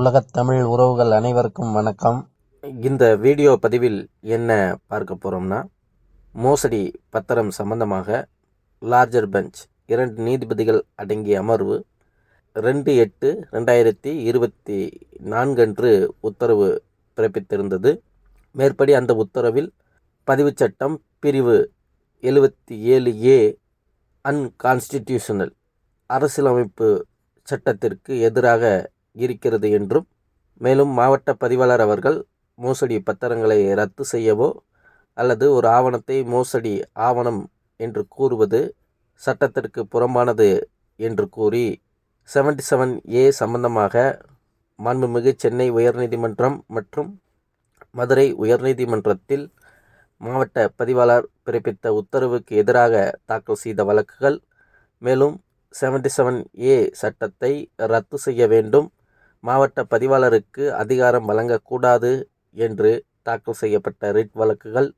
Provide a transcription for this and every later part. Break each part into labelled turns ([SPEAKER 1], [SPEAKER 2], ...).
[SPEAKER 1] உலகத் தமிழ் உறவுகள் அனைவருக்கும் வணக்கம் இந்த வீடியோ பதிவில் என்ன பார்க்க போகிறோம்னா மோசடி பத்திரம் சம்பந்தமாக லார்ஜர் பெஞ்ச் இரண்டு நீதிபதிகள் அடங்கிய அமர்வு ரெண்டு எட்டு ரெண்டாயிரத்தி இருபத்தி நான்கன்று உத்தரவு பிறப்பித்திருந்தது மேற்படி அந்த உத்தரவில் பதிவு சட்டம் பிரிவு எழுபத்தி ஏழு ஏ அன்கான்ஸ்டிடியூஷனல் அரசியலமைப்பு சட்டத்திற்கு எதிராக இருக்கிறது என்றும் மேலும் மாவட்ட பதிவாளர் அவர்கள் மோசடி பத்திரங்களை ரத்து செய்யவோ அல்லது ஒரு ஆவணத்தை மோசடி ஆவணம் என்று கூறுவது சட்டத்திற்கு புறம்பானது என்று கூறி செவன்டி செவன் ஏ சம்பந்தமாக மாண்புமிகு சென்னை உயர்நீதிமன்றம் மற்றும் மதுரை உயர்நீதிமன்றத்தில் மாவட்ட பதிவாளர் பிறப்பித்த உத்தரவுக்கு எதிராக தாக்கல் செய்த வழக்குகள் மேலும் செவன்டி செவன் ஏ சட்டத்தை ரத்து செய்ய வேண்டும் மாவட்ட பதிவாளருக்கு அதிகாரம் வழங்கக்கூடாது என்று தாக்கல் செய்யப்பட்ட ரிட் வழக்குகள்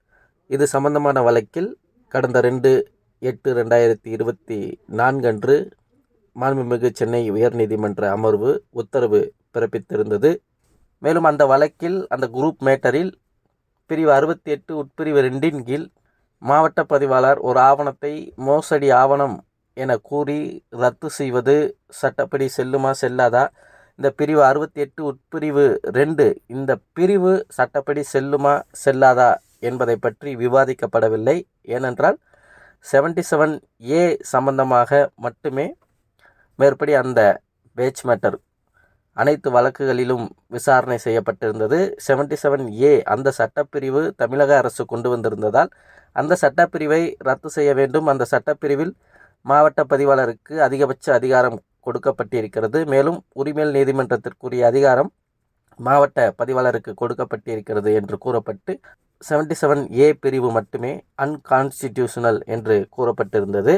[SPEAKER 1] இது சம்பந்தமான வழக்கில் கடந்த ரெண்டு எட்டு ரெண்டாயிரத்தி இருபத்தி நான்கன்று மாண்புமிகு சென்னை உயர்நீதிமன்ற அமர்வு உத்தரவு பிறப்பித்திருந்தது மேலும் அந்த வழக்கில் அந்த குரூப் மேட்டரில் பிரிவு அறுபத்தி எட்டு உட்பிரிவு ரெண்டின் கீழ் மாவட்ட பதிவாளர் ஒரு ஆவணத்தை மோசடி ஆவணம் என கூறி ரத்து செய்வது சட்டப்படி செல்லுமா செல்லாதா இந்த பிரிவு அறுபத்தி எட்டு உட்பிரிவு ரெண்டு இந்த பிரிவு சட்டப்படி செல்லுமா செல்லாதா என்பதை பற்றி விவாதிக்கப்படவில்லை ஏனென்றால் செவன்டி செவன் ஏ சம்பந்தமாக மட்டுமே மேற்படி அந்த பேச் மேட்டர் அனைத்து வழக்குகளிலும் விசாரணை செய்யப்பட்டிருந்தது செவன்டி செவன் ஏ அந்த சட்டப்பிரிவு தமிழக அரசு கொண்டு வந்திருந்ததால் அந்த சட்டப்பிரிவை ரத்து செய்ய வேண்டும் அந்த சட்டப்பிரிவில் மாவட்ட பதிவாளருக்கு அதிகபட்ச அதிகாரம் கொடுக்கப்பட்டிருக்கிறது மேலும் உரிமையல் நீதிமன்றத்திற்குரிய அதிகாரம் மாவட்ட பதிவாளருக்கு கொடுக்கப்பட்டிருக்கிறது என்று கூறப்பட்டு செவன்டி செவன் ஏ பிரிவு மட்டுமே அன்கான்ஸ்டிடியூஷனல் என்று கூறப்பட்டிருந்தது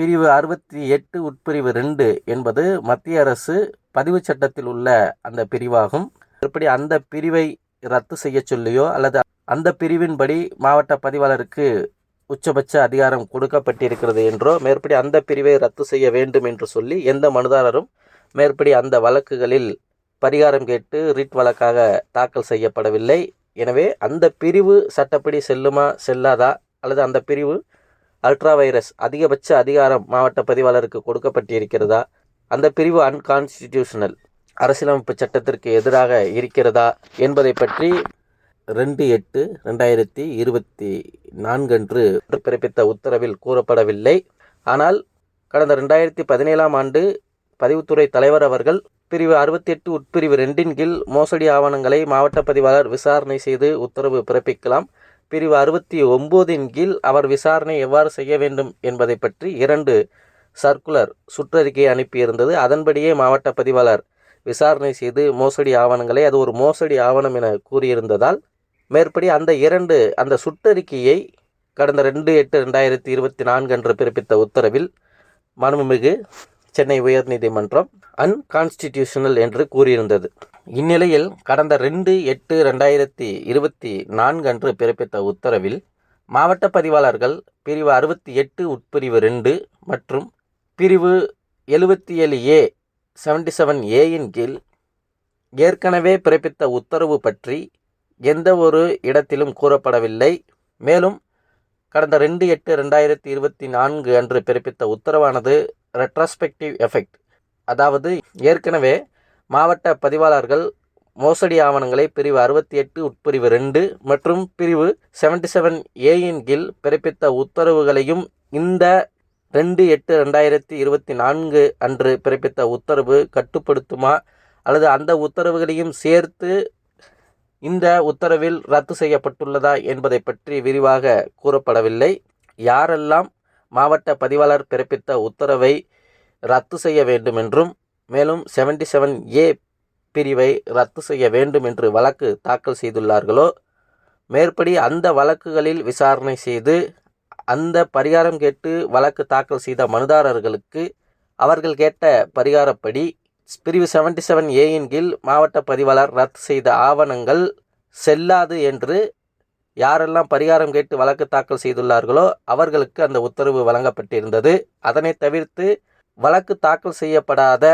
[SPEAKER 1] பிரிவு அறுபத்தி எட்டு உட்பிரிவு ரெண்டு என்பது மத்திய அரசு பதிவு சட்டத்தில் உள்ள அந்த பிரிவாகும் எப்படி அந்த பிரிவை ரத்து செய்ய சொல்லியோ அல்லது அந்த பிரிவின்படி மாவட்ட பதிவாளருக்கு உச்சபட்ச அதிகாரம் கொடுக்கப்பட்டிருக்கிறது என்றோ மேற்படி அந்த பிரிவை ரத்து செய்ய வேண்டும் என்று சொல்லி எந்த மனுதாரரும் மேற்படி அந்த வழக்குகளில் பரிகாரம் கேட்டு ரிட் வழக்காக தாக்கல் செய்யப்படவில்லை எனவே அந்த பிரிவு சட்டப்படி செல்லுமா செல்லாதா அல்லது அந்த பிரிவு அல்ட்ரா வைரஸ் அதிகபட்ச அதிகாரம் மாவட்ட பதிவாளருக்கு கொடுக்கப்பட்டிருக்கிறதா அந்த பிரிவு அன்கான்ஸ்டிடியூஷனல் அரசியலமைப்பு சட்டத்திற்கு எதிராக இருக்கிறதா என்பதை பற்றி ரெண்டு எட்டு ரெண்டாயிரத்தி இருபத்தி நான்கன்று பிறப்பித்த உத்தரவில் கூறப்படவில்லை ஆனால் கடந்த ரெண்டாயிரத்தி பதினேழாம் ஆண்டு பதிவுத்துறை தலைவர் அவர்கள் பிரிவு அறுபத்தி எட்டு உட்பிரிவு ரெண்டின் கீழ் மோசடி ஆவணங்களை மாவட்ட பதிவாளர் விசாரணை செய்து உத்தரவு பிறப்பிக்கலாம் பிரிவு அறுபத்தி ஒம்போதின் கீழ் அவர் விசாரணை எவ்வாறு செய்ய வேண்டும் என்பதை பற்றி இரண்டு சர்க்குலர் சுற்றறிக்கையை அனுப்பியிருந்தது அதன்படியே மாவட்ட பதிவாளர் விசாரணை செய்து மோசடி ஆவணங்களை அது ஒரு மோசடி ஆவணம் என கூறியிருந்ததால் மேற்படி அந்த இரண்டு அந்த சுட்டறிக்கையை கடந்த ரெண்டு எட்டு ரெண்டாயிரத்தி இருபத்தி நான்கு அன்று பிறப்பித்த உத்தரவில் மனுமிகு சென்னை உயர்நீதிமன்றம் அன்கான்ஸ்டிடியூஷனல் என்று கூறியிருந்தது இந்நிலையில் கடந்த ரெண்டு எட்டு ரெண்டாயிரத்தி இருபத்தி நான்கு அன்று பிறப்பித்த உத்தரவில் மாவட்ட பதிவாளர்கள் பிரிவு அறுபத்தி எட்டு உட்பிரிவு ரெண்டு மற்றும் பிரிவு எழுபத்தி ஏழு ஏ செவன்டி செவன் ஏயின் கீழ் ஏற்கனவே பிறப்பித்த உத்தரவு பற்றி எந்த ஒரு இடத்திலும் கூறப்படவில்லை மேலும் கடந்த ரெண்டு எட்டு ரெண்டாயிரத்தி இருபத்தி நான்கு அன்று பிறப்பித்த உத்தரவானது ரெட்ராஸ்பெக்டிவ் எஃபெக்ட் அதாவது ஏற்கனவே மாவட்ட பதிவாளர்கள் மோசடி ஆவணங்களை பிரிவு அறுபத்தி எட்டு உட்பிரிவு ரெண்டு மற்றும் பிரிவு செவன்டி செவன் ஏயின் கீழ் பிறப்பித்த உத்தரவுகளையும் இந்த ரெண்டு எட்டு ரெண்டாயிரத்தி இருபத்தி நான்கு அன்று பிறப்பித்த உத்தரவு கட்டுப்படுத்துமா அல்லது அந்த உத்தரவுகளையும் சேர்த்து இந்த உத்தரவில் ரத்து செய்யப்பட்டுள்ளதா என்பதை பற்றி விரிவாக கூறப்படவில்லை யாரெல்லாம் மாவட்ட பதிவாளர் பிறப்பித்த உத்தரவை ரத்து செய்ய வேண்டும் என்றும் மேலும் செவன்டி செவன் ஏ பிரிவை ரத்து செய்ய வேண்டும் என்று வழக்கு தாக்கல் செய்துள்ளார்களோ மேற்படி அந்த வழக்குகளில் விசாரணை செய்து அந்த பரிகாரம் கேட்டு வழக்கு தாக்கல் செய்த மனுதாரர்களுக்கு அவர்கள் கேட்ட பரிகாரப்படி பிரிவு செவன்டி செவன் ஏயின் கீழ் மாவட்ட பதிவாளர் ரத்து செய்த ஆவணங்கள் செல்லாது என்று யாரெல்லாம் பரிகாரம் கேட்டு வழக்கு தாக்கல் செய்துள்ளார்களோ அவர்களுக்கு அந்த உத்தரவு வழங்கப்பட்டிருந்தது அதனை தவிர்த்து வழக்கு தாக்கல் செய்யப்படாத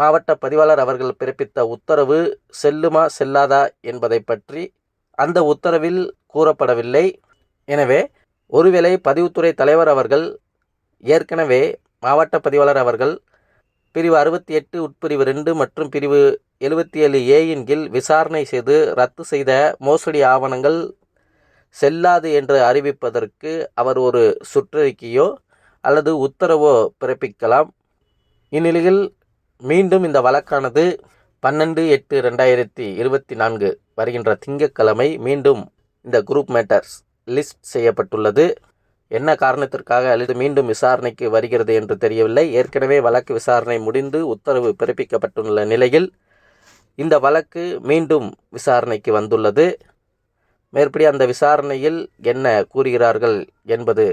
[SPEAKER 1] மாவட்ட பதிவாளர் அவர்கள் பிறப்பித்த உத்தரவு செல்லுமா செல்லாதா என்பதை பற்றி அந்த உத்தரவில் கூறப்படவில்லை எனவே ஒருவேளை பதிவுத்துறை தலைவர் அவர்கள் ஏற்கனவே மாவட்ட பதிவாளர் அவர்கள் பிரிவு அறுபத்தி எட்டு உட்பிரிவு ரெண்டு மற்றும் பிரிவு எழுபத்தி ஏழு ஏயின் கீழ் விசாரணை செய்து ரத்து செய்த மோசடி ஆவணங்கள் செல்லாது என்று அறிவிப்பதற்கு அவர் ஒரு சுற்றறிக்கையோ அல்லது உத்தரவோ பிறப்பிக்கலாம் இந்நிலையில் மீண்டும் இந்த வழக்கானது பன்னெண்டு எட்டு ரெண்டாயிரத்தி இருபத்தி நான்கு வருகின்ற திங்கட்கிழமை மீண்டும் இந்த குரூப் மேட்டர்ஸ் லிஸ்ட் செய்யப்பட்டுள்ளது என்ன காரணத்திற்காக அல்லது மீண்டும் விசாரணைக்கு வருகிறது என்று தெரியவில்லை ஏற்கனவே வழக்கு விசாரணை முடிந்து உத்தரவு பிறப்பிக்கப்பட்டுள்ள நிலையில் இந்த வழக்கு மீண்டும் விசாரணைக்கு வந்துள்ளது மேற்படி அந்த விசாரணையில் என்ன கூறுகிறார்கள் என்பது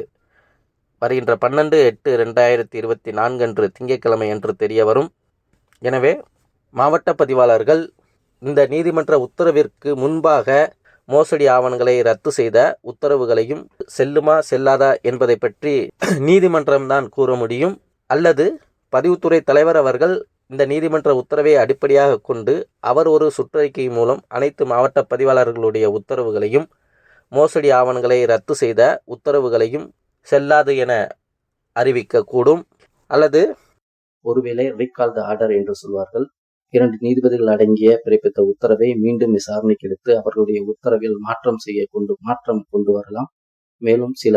[SPEAKER 1] வருகின்ற பன்னெண்டு எட்டு ரெண்டாயிரத்தி இருபத்தி நான்கு அன்று திங்கட்கிழமை என்று தெரிய வரும் எனவே மாவட்ட பதிவாளர்கள் இந்த நீதிமன்ற உத்தரவிற்கு முன்பாக மோசடி ஆவணங்களை ரத்து செய்த உத்தரவுகளையும் செல்லுமா செல்லாதா என்பதை பற்றி நீதிமன்றம்தான் கூற முடியும் அல்லது பதிவுத்துறை தலைவர் அவர்கள் இந்த நீதிமன்ற உத்தரவை அடிப்படையாக கொண்டு அவர் ஒரு சுற்றறிக்கை மூலம் அனைத்து மாவட்ட பதிவாளர்களுடைய உத்தரவுகளையும் மோசடி ஆவணங்களை ரத்து செய்த உத்தரவுகளையும் செல்லாது என அறிவிக்கக்கூடும் அல்லது ஒருவேளை ரீகால் த ஆர்டர் என்று சொல்வார்கள் இரண்டு நீதிபதிகள் அடங்கிய பிறப்பித்த உத்தரவை மீண்டும் விசாரணைக்கு எடுத்து அவர்களுடைய உத்தரவில் மாற்றம் செய்ய கொண்டு மாற்றம் கொண்டு வரலாம் மேலும் சில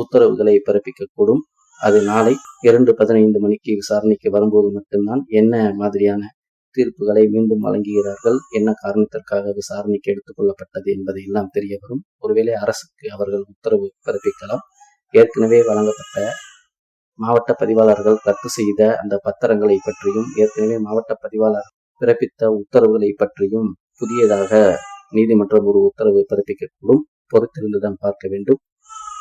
[SPEAKER 1] உத்தரவுகளை பிறப்பிக்கக்கூடும் அது நாளை இரண்டு பதினைந்து மணிக்கு விசாரணைக்கு வரும்போது மட்டும்தான் என்ன மாதிரியான தீர்ப்புகளை மீண்டும் வழங்குகிறார்கள் என்ன காரணத்திற்காக விசாரணைக்கு எடுத்துக்கொள்ளப்பட்டது என்பதை எல்லாம் தெரிய வரும் ஒருவேளை அரசுக்கு அவர்கள் உத்தரவு பிறப்பிக்கலாம் ஏற்கனவே வழங்கப்பட்ட மாவட்ட பதிவாளர்கள் ரத்து செய்த அந்த பத்திரங்களை பற்றியும் ஏற்கனவே மாவட்ட பதிவாளர் பிறப்பித்த உத்தரவுகளை பற்றியும் புதியதாக நீதிமன்றம் ஒரு உத்தரவு பிறப்பிக்கக்கூடும் பொறுத்திருந்துதான் பார்க்க வேண்டும்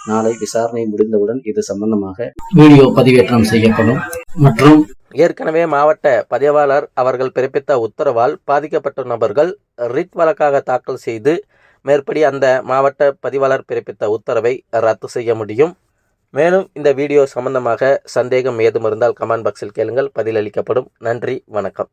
[SPEAKER 1] நாளை விசாரணை முடிந்தவுடன் இது சம்பந்தமாக வீடியோ பதிவேற்றம் செய்யப்படும் மற்றும்
[SPEAKER 2] ஏற்கனவே மாவட்ட பதிவாளர் அவர்கள் பிறப்பித்த உத்தரவால் பாதிக்கப்பட்ட நபர்கள் ரிட் வழக்காக தாக்கல் செய்து மேற்படி அந்த மாவட்ட பதிவாளர் பிறப்பித்த உத்தரவை ரத்து செய்ய முடியும் மேலும் இந்த வீடியோ சம்பந்தமாக சந்தேகம் ஏதும் இருந்தால் கமெண்ட் பாக்ஸில் கேளுங்கள் பதிலளிக்கப்படும் நன்றி வணக்கம்